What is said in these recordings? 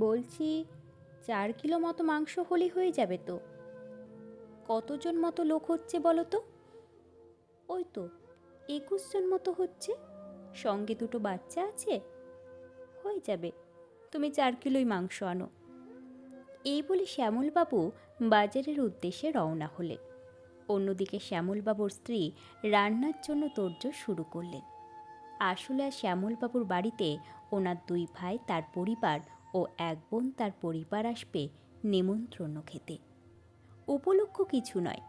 বলছি, চার কিলো মতো মাংস হলেই হয়ে যাবে তো। কতজন মতো লোক হচ্ছে বলো তো? ওই তো একুশ জন মতো হচ্ছে। সঙ্গে দুটো বাচ্চা আছে। হয়ে যাবে, তুমি চার কিলোই মাংস আনো। এই বলে শ্যামলবাবু বাজারের উদ্দেশ্যে রওনা হলেন। অন্যদিকে শ্যামলবাবুর স্ত্রী রান্নার জন্য তোড়জোড় শুরু করলেন। আসলে শ্যামলবাবুর বাড়িতে ওনার দুই ভাই, তার পরিবার ও এক বোন তার পরিবার আসবে নেমন্ত্রণ খেতে। উপলক্ষ কিছু নয়।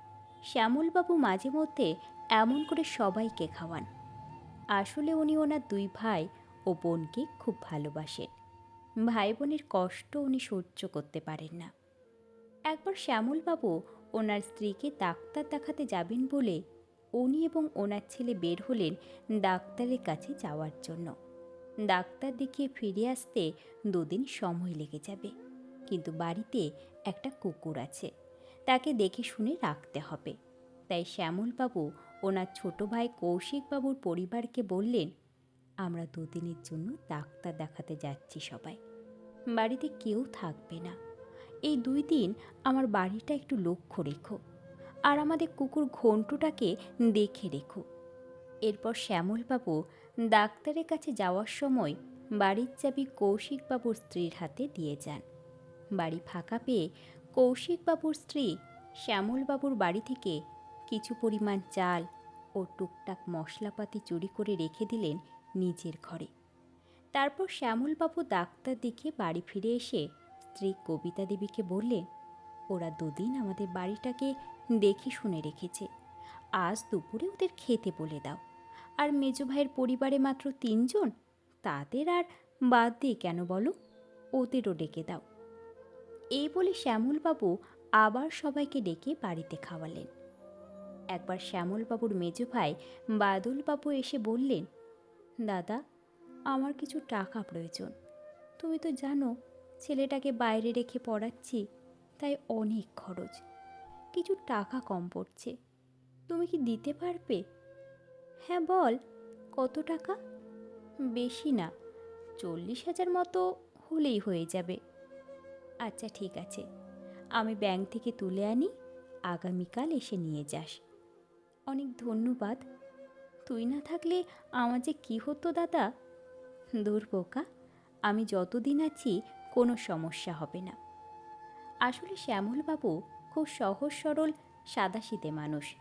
শ্যামলবাবু মাঝে মধ্যে এমন করে সবাইকে খাওয়ান। আসলে উনি ওনার দুই ভাই ও বোনকে খুব ভালোবাসেন। ভাই বোনের কষ্ট উনি সহ্য করতে পারেন না। একবার শ্যামলবাবু ওনার স্ত্রীকে ডাক্তার দেখাতে যাবেন বলে উনি এবং ওনার ছেলে বের হলেন ডাক্তারের কাছে যাওয়ার জন্য। ডাক্তার দেখিয়ে ফিরে আসতে দুদিন সময় লেগে যাবে। কিন্তু বাড়িতে একটা কুকুর আছে, তাকে দেখে শুনে রাখতে হবে। তাই শ্যামলবাবু ওনার ছোট ভাই কৌশিকবাবুর পরিবারকে বললেন, আমরা দুদিনের জন্য ডাক্তার দেখাতে যাচ্ছি সবাই। বাড়িতে কেউ থাকবে না। এই দুই দিন আমার বাড়িটা একটু লক্ষ্য রেখো আর আমাদের কুকুর ঘন্টুটাকে দেখে রেখো। এরপর শ্যামলবাবু ডাক্তারের কাছে যাওয়ার সময় বাড়ির চাবি কৌশিকবাবুর স্ত্রীর হাতে দিয়ে যান। বাড়ি ফাঁকা পেয়ে কৌশিকবাবুর স্ত্রী শ্যামলবাবুর বাড়ি থেকে কিছু পরিমাণ চাল ও টুকটাক মশলাপাতি চুরি করে রেখে দিলেন নিজের ঘরে। তারপর শ্যামলবাবু ডাক্তার দেখে বাড়ি ফিরে এসে স্ত্রী কবিতা দেবীকে বললেন, ওরা দুদিন আমাদের বাড়িটাকে দেখে শুনে রেখেছে। আজ দুপুরে ওদের খেতে বলে দাও। আর মেজো ভাইয়ের পরিবারে মাত্র তিনজন? তাদের আর বাদ দিয়ে কেন বলো? ওদেরও ডেকে দাও। এই বলে শ্যামলবাবু আবার সবাইকে ডেকে বাড়িতে খাওয়ালেন। একবার শ্যামলবাবুর মেজো ভাই বাদলবাবু এসে বললেন, দাদা, আমার কিছু টাকা প্রয়োজন। তুমি তো জানো, ছেলেটাকে বাইরে রেখে পড়াচ্ছি, তাই অনেক খরচ। কিছু টাকা কম পড়ছে। তুমি কি দিতে পারবে? হ্যাঁ বল, কত টাকা? বেশি না, চল্লিশ হাজার মতো হলেই হয়ে যাবে। আচ্ছা ঠিক আছে, আমি ব্যাংক থেকে তুলে আনি, আগামীকাল এসে নিয়ে যাস। অনেক ধন্যবাদ। তুই না থাকলে আমার যে কী হতো দাদা? দূর বোকা, আমি যতদিন আছি কোনো সমস্যা হবে না। আসলে শ্যামলবাবু খুব সহজ সরল সাদাশীতে মানুষ।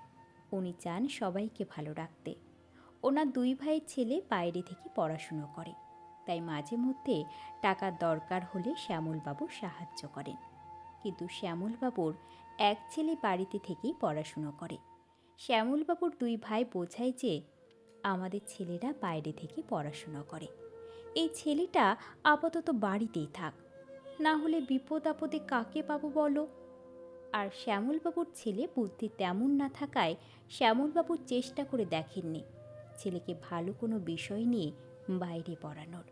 উনি চান সবাইকে ভালো রাখতে। ওনার দুই ভাইয়ের ছেলে বাইরে থেকে পড়াশুনো করে। তাই মাঝে মধ্যে টাকার দরকার হলে শ্যামলবাবু সাহায্য করেন। কিন্তু শ্যামলবাবুর এক ছেলে বাড়িতে থেকেই পড়াশুনো করে। শ্যামলবাবুর দুই ভাই বোঝায় যে আমাদের ছেলেরা বাইরে থেকে পড়াশুনো করে। এই ছেলেটা আপাতত বাড়িতেই থাক। না হলে বিপদ আপদে কাকে পাবো বলো? আর শ্যামলবাবুর ছেলে বুদ্ধি তেমন না থাকায় শ্যামলবাবু চেষ্টা করে দেখেননি। ছেলেকে ভালো কোনো বিষয় নিয়ে বাইরে পড়ানোর।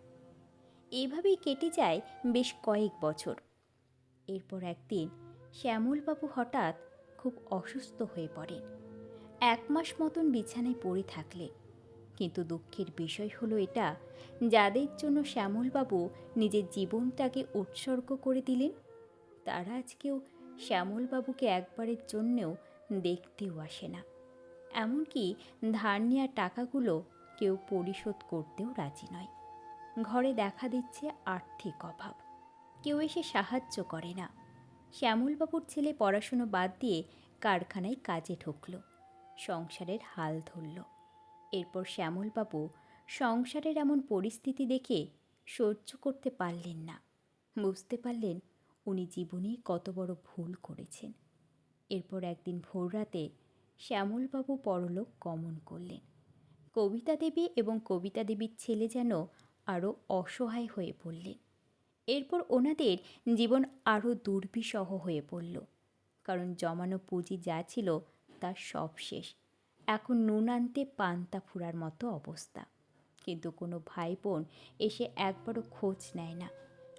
এইভাবেই কেটে যায় বেশ কয়েক বছর। এরপর একদিন শ্যামলবাবু হঠাৎ খুব অসুস্থ হয়ে পড়েন। এক মাস মতন বিছানায় পড়ে থাকলে। কিন্তু দুঃখের বিষয় হলো এটা, যাদের জন্য শ্যামলবাবু নিজের জীবনটাকে উৎসর্গ করে দিলেন, তারা আজকেও শ্যামলবাবুকে একবারের জন্যেও দেখতেও আসে না। এমনকি ধার নেওয়ার টাকাগুলো কেউ পরিশোধ করতেও রাজি নয়। ঘরে দেখা দিচ্ছে আর্থিক অভাব। কেউ এসে সাহায্য করে না। শ্যামলবাবুর ছেলে পড়াশুনো বাদ দিয়ে কারখানায় কাজে ঢুকলো। সংসারের হাল ধরল। এরপর শ্যামলবাবু সংসারের এমন পরিস্থিতি দেখে সহ্য করতে পারলেন না। বুঝতে পারলেন উনি জীবনে কত বড় ভুল করেছেন। এরপর একদিন ভোররাতে শ্যামলবাবু পরলোক গমন করলেন। কবিতা দেবী এবং কবিতা দেবীর ছেলে যেন আরও অসহায় হয়ে পড়লেন। এরপর ওনাদের জীবন আরও দুর্বিষহ হয়ে পড়ল। কারণ জমানো পুঁজি যা ছিল তার সব শেষ। এখন নুন আনতে পান্তা ফুরার মতো অবস্থা। কিন্তু কোনো ভাই বোন এসে একবারও খোঁজ নেয় না।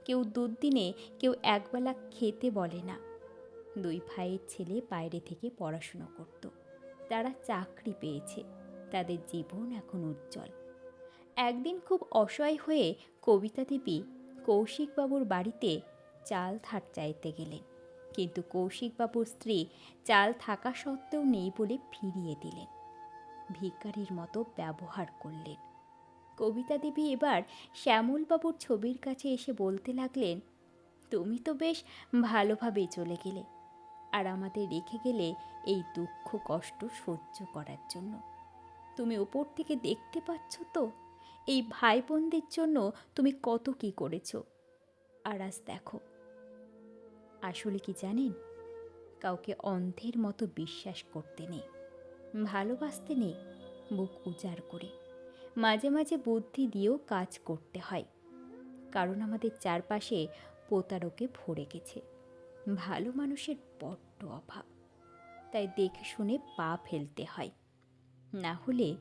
কেউ দুদিনে কেউ একবেলা খেতে বলে না। দুই ভাইয়ের ছেলে বাইরে থেকে পড়াশুনো করত। তারা চাকরি পেয়েছে। তাদের জীবন এখন উজ্জ্বল। একদিন খুব অসহায় হয়ে কবিতা দেবী কৌশিকবাবুর বাড়িতে চাল ধার চাইতে গেলেন। কিন্তু কৌশিকবাবুর স্ত্রী চাল থাকা সত্ত্বেও নেই বলে ফিরিয়ে দিলেন। ভিখারির মতো ব্যবহার করলেন। কবিতা দেবী এবার শ্যামলবাবুর ছবির কাছে এসে বলতে লাগলেন, তুমি তো বেশ ভালোভাবেই চলে গেলে। আর আমাদের রেখে গেলে এই দুঃখ কষ্ট সহ্য করার জন্য। তুমি ওপর থেকে দেখতে পাচ্ছ তো? এই ভাই বোনদের জন্য তুমি কত কি করেছ? আর আজ দেখো। আসলে কি জানেন? কাউকে অন্ধের মতো বিশ্বাস করতে নেই, ভালোবাসতে নেই, বুক উজাড় করে। মাঝে মাঝে বুদ্ধি দিয়েও কাজ করতে হয়, কারণ আমাদের চারপাশে প্রতারকে ভরে গেছে। ভালো মানুষের বড্ড অভাব। তাই দেখে শুনে পা ফেলতে হয়। না হলে